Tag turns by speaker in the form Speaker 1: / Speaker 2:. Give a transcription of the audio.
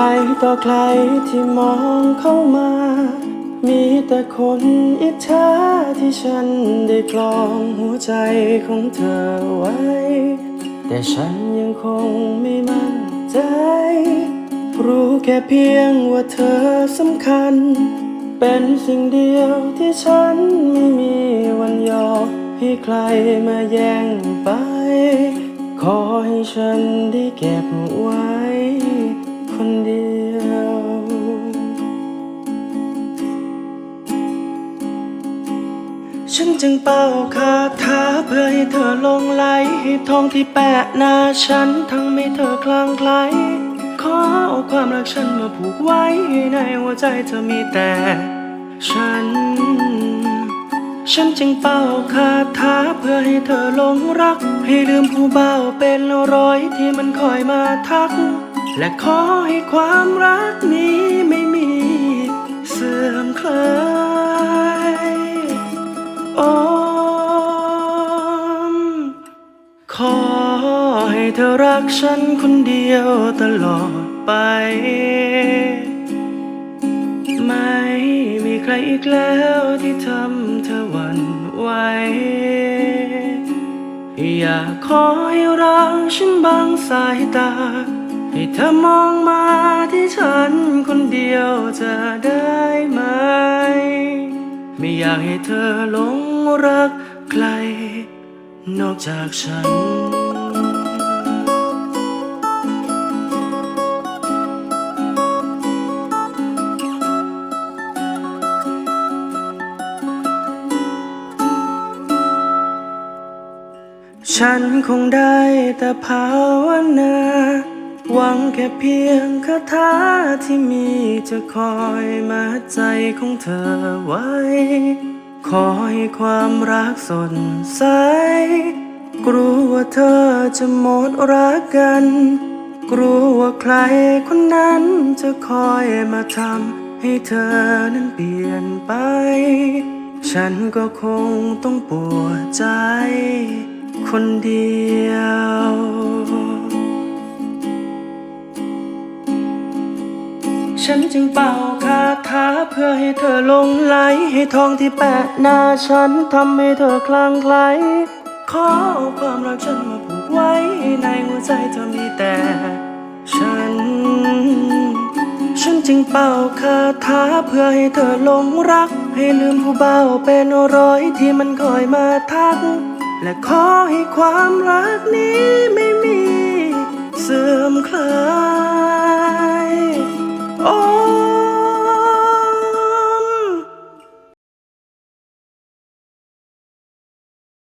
Speaker 1: ลต่อใครที่มองเข้ามา มีแต่คนอิจฉาที่ฉันได้กลองหัวใจของเธอไว้ แต่ฉันยังคงไม่มั่นใจ รู้แค่เพียงว่าเธอสำคัญ เป็นสิ่งเดียวที่ฉันไม่มีวันยอมให้ใครมาแย่งไป ขอให้ฉันได้เก็บไว้ คนเดียว ฉันจึงเป่าคาถาเพื่อให้เธอลงไหลให้ทองที่แปะหน้าฉันทำให้เธอคลางไคล้ขอเอาความรักฉันมาผูกไว้ในหัวใจเธอมีแต่ ฉัน ฉันจึงเป่าคาถาเพื่อให้เธอหลงรัก ให้ลืมผู้เบาเป็นร้อยที่มันคอยมาทัก และขอให้ความรักนี้ไม่มีเสื่อมคลายอมขอให้เธอรักฉันคนเดียวตลอดไป ไม่มีใครอีกแล้วที่ทำเธอหวั่นไหวอยากขอให้รักฉันบางสายตา ให้เธอมองมาที่ฉันคนเดียวจะได้ไหม ไม่อยากให้เธอหลงรักใคร นอกจากฉัน ฉันคงได้แต่ภาวนา หวังแค่เพียงคาถาที่มีจะคอยมาใจของเธอไว้ขอให้ความรักสดใส กลัวว่าเธอจะหมดรักกัน กลัวว่าใครคนนั้นจะคอยมาทำให้เธอนั้นเปลี่ยนไป ฉันก็คงต้องปวดใจ คนเดียว ฉันจึงเป่าคาถาเพื่อให้เธอลงไหล ให้ทองที่แปะหน้าฉันทำให้เธอคลางไคลขอความรักฉันมาผูกไว้ ในหัวใจเธอมีแต่ ฉัน ฉันจึงเป่าคาถาเพื่อให้เธอลงรัก ให้ลืมผู้เบาเป็นร้อยที่มันคอยมาทัก และขอให้ความรักนี้